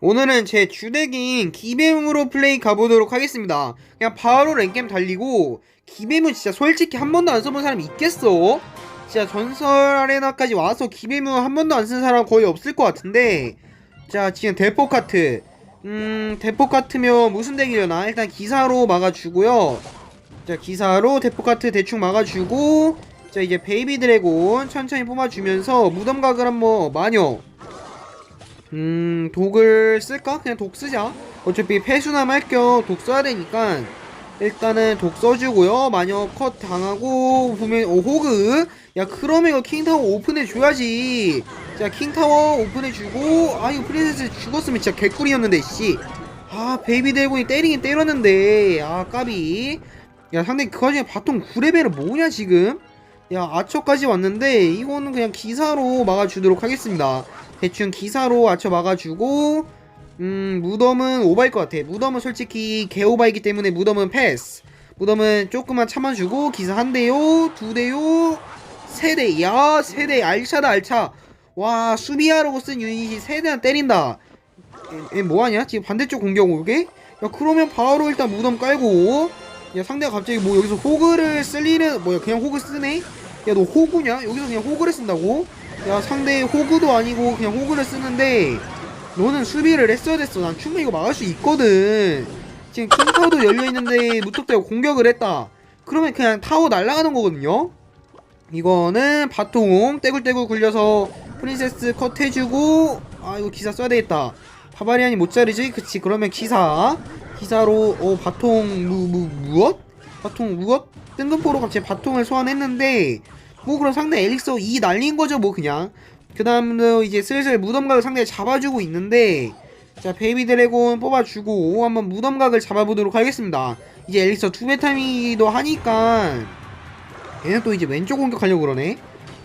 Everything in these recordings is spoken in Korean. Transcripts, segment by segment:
오늘은 제 주덱인 기배움으로 플레이 가보도록 하겠습니다. 그냥 바로 랭겜 달리고 기배움 진짜 솔직히 한 번도 안 써본 사람 있겠어? 진짜 전설 아레나까지 와서 기배움 한 번도 안 쓴 사람 거의 없을 것 같은데. 자 지금 대포 카트. 음 대포 카트면 무슨 덱이려나? 일단 기사로 막아주고요. 자 기사로 대포 카트 대충 막아주고 자 이제 베이비 드래곤 천천히 뽑아주면서 무덤각을 한번 마녀 음 독을 쓸까? 그냥 독 쓰자. 어차피 패수남 할겸독 써야 되니까 일단은 독 써주고요. 마녀 컷 당하고 보면 오 호그. 야 그러면 이거 킹타워 오픈해 줘야지. 자 킹타워 오픈해 주고 아 이거 프린세스 죽었으면 진짜 개꿀이었는데 씨아 베이비 드래곤이 때리긴 때렸는데. 아 까비. 야 상대 그 와중에 바통 9레벨은 뭐냐 지금? 야 아처까지 왔는데 이거는 그냥 기사로 막아주도록 하겠습니다 대충 기사로 아쳐 막아주고 음 무덤은 오바일 것 같아. 무덤은 솔직히 개오바이기 때문에 무덤은 패스. 무덤은 조금만 참아주고 기사 한 대요 두 대요 세 대. 야 세 대. 알차다 알차. 와 수비하라고 쓴 유닛이 세 대나 때린다. 얘, 얘 뭐하냐? 지금 반대쪽 공격 오게? 야 그러면 바로 일단 무덤 깔고. 야 상대가 갑자기 뭐 여기서 호그를 쓸 일은 뭐야 그냥 호그 쓰네? 야 너 호구냐? 여기서 그냥 호그를 쓴다고 야 상대 호그도 아니고 그냥 호그를 쓰는데 너는 수비를 했어야 됐어. 난 충분히 이거 막을 수 있거든. 지금 킹타워도 열려있는데 무턱대고 공격을 했다. 그러면 그냥 타워 날아가는 거거든요. 이거는 바통 떼굴떼굴 굴려서 프린세스 컷 해주고 아 이거 기사 써야 되겠다. 바바리안이 못 자르지? 그치 그러면 기사. 기사로 어 바통 무, 무, 무엇? 바통 무엇? 뜬금포로 갑자기 바통을 소환했는데 뭐 그럼 상대 엘릭서 2 날린 거죠 뭐 그냥. 그 다음으로 이제 슬슬 무덤각을 상대 잡아주고 있는데 자 베이비 드래곤 뽑아주고 한번 무덤각을 잡아보도록 하겠습니다. 이제 엘릭서 두배 타미도 하니까 얘는 또 이제 왼쪽 공격하려고 그러네.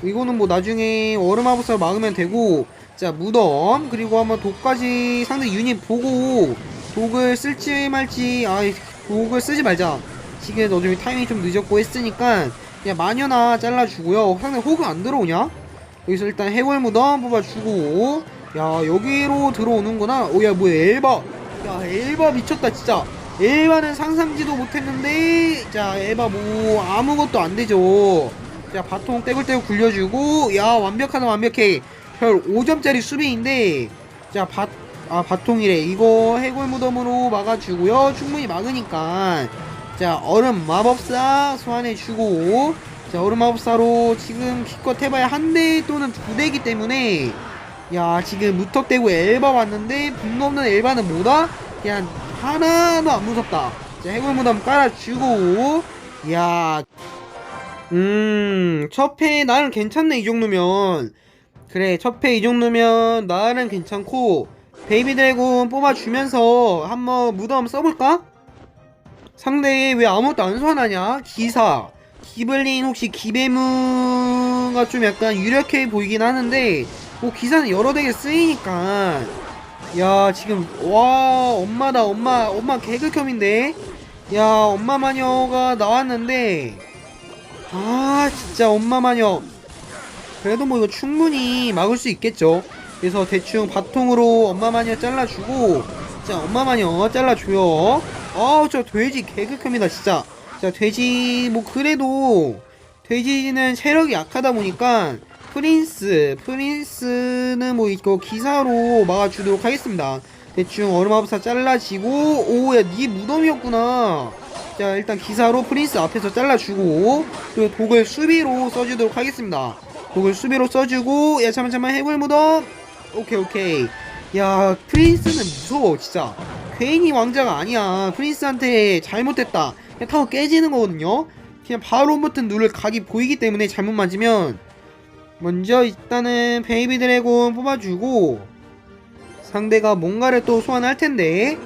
이거는 뭐 나중에 얼음 아부사 막으면 되고 자 무덤 그리고 한번 독까지 상대 유닛 보고 독을 쓸지 말지 아 독을 쓰지 말자. 지금 어차피 타이밍이 좀 늦었고 했으니까 그냥 마녀나 잘라주고요. 상대 호그 안 들어오냐? 여기서 일단 해골 무덤 뽑아주고. 야 여기로 들어오는구나. 오야 뭐야 엘바. 야 엘바 미쳤다 진짜. 엘바는 상상지도 못했는데 자 엘바 뭐 아무것도 안 되죠. 자 바통 떼굴떼굴 굴려주고 야 완벽하다 완벽해. 별 5점짜리 수비인데 자 바, 아 바통이래. 이거 해골 무덤으로 막아주고요. 충분히 막으니까 자 얼음 마법사 소환해 주고 자 얼음 마법사로 지금 기껏 해봐야 한 대 또는 두 대이기 때문에 야 지금 무턱대고 엘바 왔는데 분노 없는 엘바는 뭐다? 그냥 하나도 안 무섭다 자 해골 무덤 깔아주고 야 음, 첫패 나는 괜찮네 이 정도면. 그래, 첫패 이 정도면 나는 괜찮고 베이비 드래곤 뽑아주면서 한번 무덤 써볼까? 상대 왜 아무것도 안 소환하냐? 기사. 기블린 혹시 기배무가 좀 약간 유력해 보이긴 하는데 뭐 기사는 여러 덱에 쓰이니까. 야 지금 와 엄마다 엄마 엄마 개그혐인데? 야 엄마 마녀가 나왔는데. 아 진짜 엄마 마녀. 그래도 뭐 이거 충분히 막을 수 있겠죠. 그래서 대충 바통으로 엄마 마녀 잘라주고 자 엄마 마녀 잘라줘요 아우 저 돼지 개극혐이다 진짜. 자 돼지 뭐 그래도 돼지는 체력이 약하다 보니까 프린스 프린스는 뭐 이거 기사로 막아주도록 하겠습니다. 대충 얼음아부사 잘라지고 오야 니 무덤이었구나. 자 일단 기사로 프린스 앞에서 잘라주고 그리고 독을 수비로 써주도록 하겠습니다. 독을 수비로 써주고 야 잠만 잠만 해골 무덤. 오케이 오케이. 야 프린스는 무서워 진짜 괜히 왕자가 아니야. 프린스한테 잘못됐다. 그냥 타워 깨지는 거거든요. 그냥 바로 버튼 누를 각이 보이기 때문에 잘못 맞으면 먼저 일단은 베이비 드래곤 뽑아주고 상대가 뭔가를 또 소환할 텐데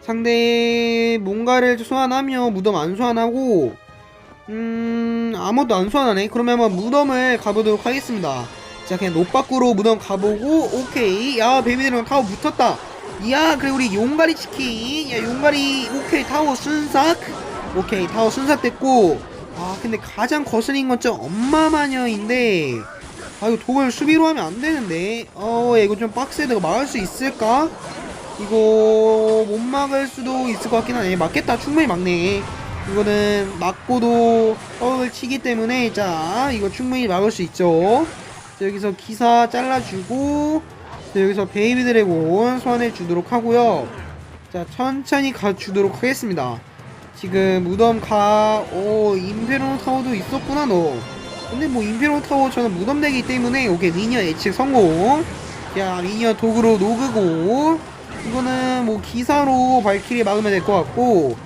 상대 뭔가를 소환하며 무덤 안 소환하고 음 아무것도 안 소환하네. 그러면 한번 무덤을 가보도록 하겠습니다. 자 그냥 노밖으로 무덤 가보고 오케이. 야 베이비들은 타워 붙었다 야 그래 우리 용가리 치킨. 야 용가리 오케이 타워 순삭. 오케이 타워 순삭 됐고. 아 근데 가장 거슬린 건 좀 엄마 마녀인데. 아 이거 독을 수비로 하면 안 되는데. 어 이거 좀 빡세다 이거 막을 수 있을까? 이거 못 막을 수도 있을 것 같긴 하네. 맞겠다 충분히 막네. 이거는 맞고도 떡을 치기 때문에. 자 이거 충분히 막을 수 있죠. 자, 여기서 기사 잘라주고. 자, 여기서 베이비 드래곤 소환해 주도록 하고요. 자 천천히 가주도록 하겠습니다. 지금 무덤 가 오 임페로 타워도 있었구나 너. 근데 뭐 임페로 타워 저는 무덤 되기 때문에 오케이 미니어 예측 성공. 야 미니어 도구로 녹이고 이거는 뭐 기사로 발키리 막으면 될 것 같고.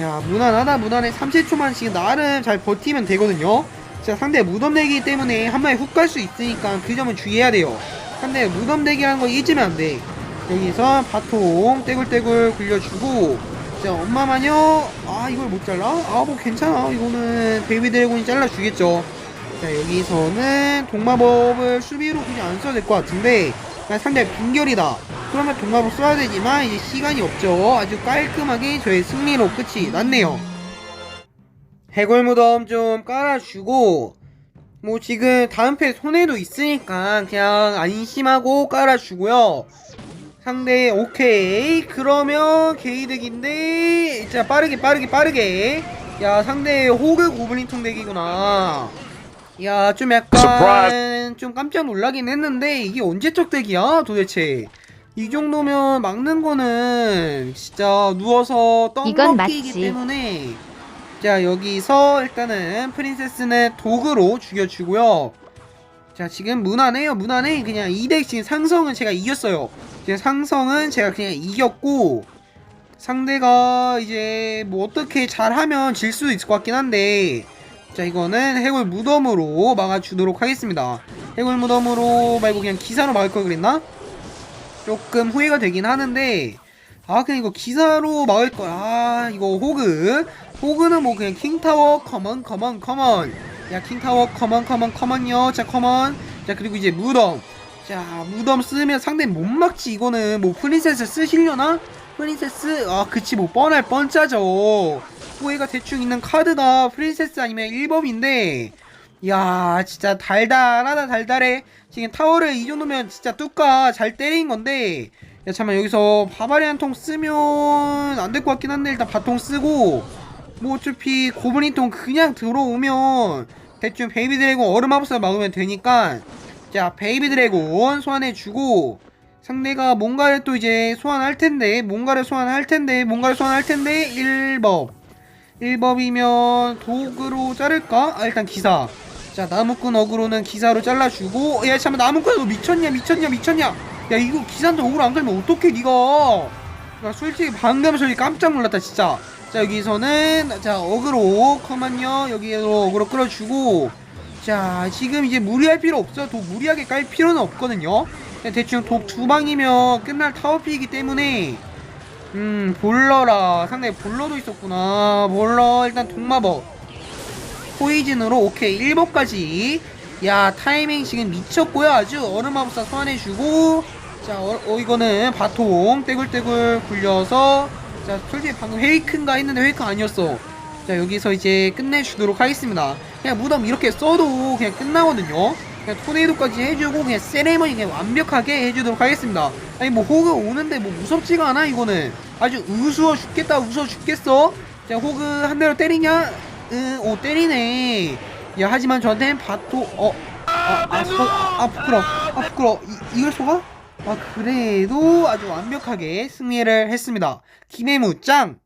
야 무난하다 무난해. 30초만 지금 나름 잘 버티면 되거든요. 자 상대 무덤 대기 때문에 한 마리 훅 갈 수 있으니까 그 점은 주의해야 돼요 상대 무덤 대기라는 거 잊으면 안 돼. 여기서 바통 떼굴떼굴 굴려주고 자 엄마 마녀 아 이걸 못 잘라? 아 뭐 괜찮아. 이거는 베이비 드래곤이 잘라주겠죠. 자 여기서는 동마법을 수비로 그냥 안 써도 될 것 같은데 그냥 상대 빈결이다. 그러면 동마법 써야 되지만 이제 시간이 없죠. 아주 깔끔하게 저의 승리로 끝이 났네요. 해골 무덤 좀 깔아주고 뭐 지금 다음 패 손해도 있으니까 그냥 안심하고 깔아주고요. 상대 오케이. 그러면 게이득인데 자 빠르게 빠르게 빠르게. 야 상대 호그 고블린통 덱이구나. 야 좀 약간 좀 깜짝 놀라긴 했는데 이게 언제적 덱이야 도대체? 이 정도면 막는 거는 진짜 누워서 이건 떡먹기이기 맞지. 때문에 자 여기서 일단은 프린세스는 도구로 죽여주고요. 자 지금 무난해요 무난해 그냥 2덱 지금 상성은 제가 이겼어요. 지금 상성은 제가 그냥 이겼고 상대가 이제 뭐 어떻게 잘하면 질 수도 있을 것 같긴 한데 자 이거는 해골 무덤으로 막아주도록 하겠습니다. 해골 무덤으로 말고 그냥 기사로 막을 걸 그랬나? 조금 후회가 되긴 하는데 아 그냥 이거 기사로 막을 걸아 이거 호그 호그는 뭐 그냥 킹타워 커먼 커먼 커먼 야 킹타워 커먼 커먼 커먼요. 자 커먼 자 그리고 이제 무덤. 자 무덤 쓰면 상대 못 막지 이거는. 뭐 프린세스 쓰시려나? 프린세스? 아 그치 뭐 뻔할 뻔짜죠. 후회가 대충 있는 카드가 프린세스 아니면 1법인데. 야 진짜 달달하다 달달해. 지금 타워를 이 정도면 진짜 뚜까. 잘 때린 건데. 야 잠깐 여기서 바바리안 통 쓰면 안 될 것 같긴 한데 일단 바통 쓰고 뭐 어차피 고블린 통 그냥 들어오면 대충 베이비 드래곤 얼음 하부스 막으면 되니까 자 베이비 드래곤 소환해주고 상대가 뭔가를 또 이제 소환할 텐데 뭔가를 소환할 텐데 뭔가를 소환할 텐데 1법. 1법이면 도구로 자를까? 아 일단 기사. 자 나무꾼 어그로는 기사로 잘라주고 야 잠깐 나무꾼 너 미쳤냐 미쳤냐 미쳤냐? 야 이거 기사한테 어그로 안 걸면 어떡해 니가? 나 솔직히 방금 소리 깜짝 놀랐다 진짜 자 여기서는 자 어그로 커만요. 여기로 어그로 끌어주고. 자 지금 이제 무리할 필요 없어. 도 무리하게 깔 필요는 없거든요. 그냥 대충 독 두 방이면 끝날 타워피이기 때문에. 음 볼러라. 상당히 볼러도 있었구나. 볼러 일단 동마법. 포이즌으로 오케이. 1법까지. 야 타이밍 지금 미쳤고요. 아주 얼음마법사 소환해주고. 자 어, 어, 이거는 바통 떼굴떼굴 굴려서 자 솔직히 방금 페이크인가 했는데 페이크 아니었어. 자 여기서 이제 끝내주도록 하겠습니다. 그냥 무덤 이렇게 써도 그냥 끝나거든요. 그냥 토네이도까지 해주고 그냥 세레머니 그냥 완벽하게 해주도록 하겠습니다. 아니 뭐 호그 오는데 뭐 무섭지가 않아 이거는. 아주 우스워 죽겠다 우스워 죽겠어. 자 호그 한 대로 때리냐? 응오 때리네. 야 하지만 저한테는 바토 어 아아 아, 소- 아 부끄러 아 부끄러. 이, 이걸 속아? 아 그래도 아주 완벽하게 승리를 했습니다. 김해무 짱